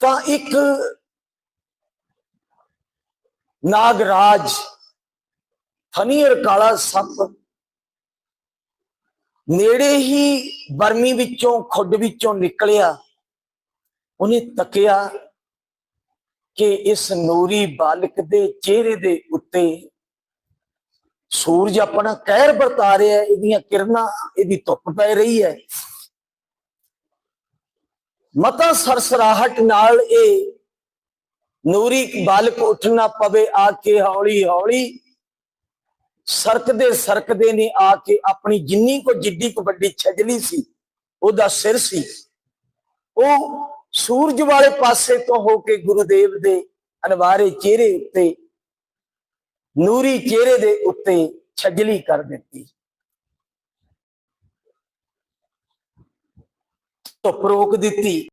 ਤਾਂ ਇੱਕ ਨਾਗਰਾਜ ਫਨੀਅਰ ਕਾਲਾ ਸੱਪ ਨੇੜੇ ਹੀ ਬਰਮੀ ਵਿੱਚੋਂ, ਖੁੱਡ ਵਿੱਚੋਂ ਨਿਕਲਿਆ। ਉਹਨੇ ਤੱਕਿਆ ਕਿ ਇਸ ਨੂਰੀ ਬਾਲਕ ਦੇ ਚਿਹਰੇ ਦੇ ਉੱਤੇ ਸੂਰਜ ਆਪਣਾ ਕਹਿਰ ਵਰਤਾ ਰਿਹਾ ਹੈ, ਇਹਦੀਆਂ ਕਿਰਨਾਂ, ਇਹਦੀ ਧੁੱਪ ਪੈ ਰਹੀ ਹੈ। ਮਤਾ ਸਰਸਰਾਹਟ ਨਾਲ ਇਹ ਨੂਰੀ ਬਾਲਕ ਉੱਠਣਾ ਪਵੇ ਆ ਕੇ ਹੌਲੀ ਹੌਲੀ। ਸਰਕਦੇ ਸਰਕਦੇ ਨੇ ਆ ਕੇ ਆਪਣੀ ਜਿੰਨੀ ਕੋ ਜਿੱਡੀ ਕੋ ਵੱਡੀ ਛਜਲੀ ਸੀ, ਉਹਦਾ ਸਿਰ ਸੀ। ਉਹ ਸੂਰਜ ਵਾਲੇ ਪਾਸੇ ਤੋਂ ਹੋ ਕੇ ਗੁਰੂਦੇਵ ਦੇ ਅਨਵਾਰੇ ਚਿਹਰੇ ਉੱਤੇ, ਨੂਰੀ ਚਿਹਰੇ ਦੇ ਉੱਤੇ ਛਜਲੀ ਕਰ ਦਿੱਤੀ। ਧੁੱਪ ਰੋਕ ਦਿੱਤੀ।